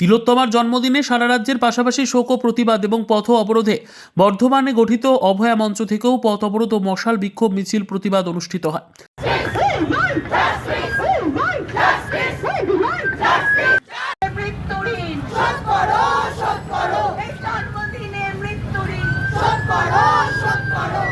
তিলোত্তমার জন্মদিনে সারা রাজ্যের পাশাপাশি শোক ও প্রতিবাদ এবং পথ অবরোধে বর্ধমানে গঠিত অভয়া মঞ্চ থেকেও পথ অবরোধ ও মশাল বিক্ষোভ মিছিল প্রতিবাদ অনুষ্ঠিত হয় মৃত্যুঋণ শোধ করো শোধ করো এই জন্মদিনে মৃত্যুঋণ শোধ করো শোধ করো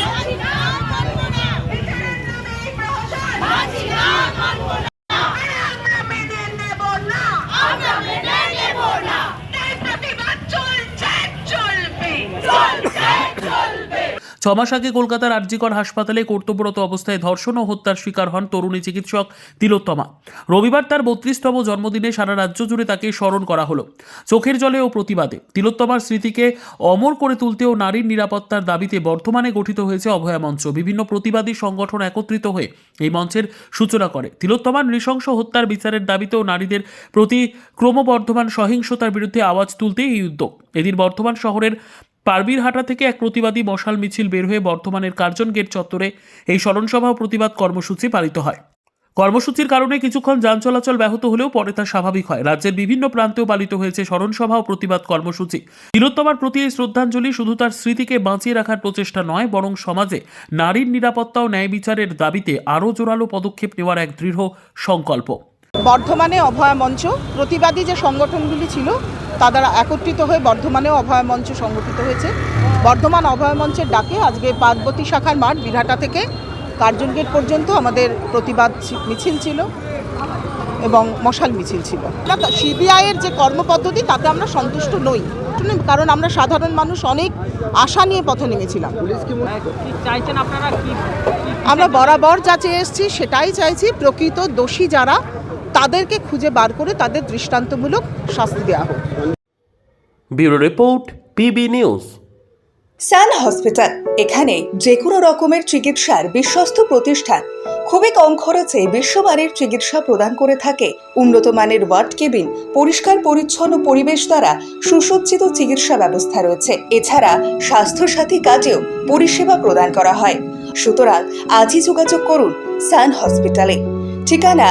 মাঝি না মানবো না এটার নামে প্রহসন মাঝি না মানবো না আরে আমরা মেনে নেব না আমরা মেনে নেব না এই প্রতিবাদ চলছে চলবে চলছে চলবে ছমাস আগে কলকাতার আরজিকর হাসপাতালে কর্তব্যরত অবস্থায় ধর্ষণ ও হত্যার শিকার হন তরুণী চিকিৎসক তিলোত্তমা। রবিবার তার বত্রিশতম জন্মদিনে সারা রাজ্য জুড়ে তাকে স্মরণ করা হলো। চোখের জলে ও প্রতিবাদে তিলোত্তমার স্মৃতিকে অমর করে তুলতে ও নারীর নিরাপত্তার দাবিতে বর্ধমানে গঠিত হয়েছে অভয়া মঞ্চ। বিভিন্ন প্রতিবাদী সংগঠন একত্রিত হয়ে এই মঞ্চের সূচনা করে। তিলোত্তমার নৃশংস হত্যার বিচারের দাবিতে ও নারীদের প্রতি ক্রমবর্ধমান সহিংসতার বিরুদ্ধে আওয়াজ তুলতে এই উদ্যোগ। এদিন বর্ধমান শহরের পারবিরহাটা থেকে এক প্রতিবাদী মশাল মিছিল বের হয়ে বর্ধমানের কার্জন গেট চত্বরে এই স্মরণসভা ও প্রতিবাদ কর্মসূচি পালিত হয়। কর্মসূচির কারণে কিছুক্ষণ যান চলাচল ব্যাহত হলেও পরে তা স্বাভাবিক হয়। রাজ্যের বিভিন্ন প্রান্তেও পালিত হয়েছে স্মরণসভা ও প্রতিবাদ কর্মসূচি। তিলোত্তমার প্রতি এই শ্রদ্ধাঞ্জলি শুধু তার স্মৃতিকে বাঁচিয়ে রাখার প্রচেষ্টা নয়, বরং সমাজে নারীর নিরাপত্তা ও ন্যায় বিচারের দাবিতে আরও জোরালো পদক্ষেপ নেওয়ার এক দৃঢ় সংকল্প। বর্ধমানে অভয়া মঞ্চ। প্রতিবাদী যে সংগঠনগুলি ছিল তারা একত্রিত হয়ে বর্ধমানেও অভয়া মঞ্চ সংগঠিত হয়েছে। বর্ধমান অভয়া মঞ্চের ডাকে আজকে পার্বতী শাখার মাঠ বিরাটা থেকে কার্জন গেট পর্যন্ত আমাদের প্রতিবাদ মিছিল ছিল এবং মশাল মিছিল ছিল। সিবিআইয়ের যে কর্মপদ্ধতি তাতে আমরা সন্তুষ্ট নই। কারণ আমরা সাধারণ মানুষ অনেক আশা নিয়ে পথে নেমেছিলাম। চাইছেন আপনারা? কি আমরা বরাবর যা চেয়ে এসেছি সেটাই চাইছি। প্রকৃত দোষী যারা তাদেরকে খুঁজে বার করে তাদের দৃষ্টান্তমূলক শাস্তি দেওয়া হোক। Bureau report PB news. Sun hospital এখানে যে কোনো রকমের চিকিৎসার বিশ্বস্ত প্রতিষ্ঠান। খুবই কম খরচে বিশ্বমানের চিকিৎসা প্রদান করে থাকে। উন্নত মানের ওয়ার্ড কেবিন পরিষ্কার পরিচ্ছন্ন পরিবেশ দ্বারা সুসজ্জিত চিকিৎসা ব্যবস্থা রয়েছে। এছাড়া স্বাস্থ্যসাথী কাজেও পরিষেবা প্রদান করা হয়। সুতরাং আজই যোগাযোগ করুন সান হসপিটালে। ঠিকানা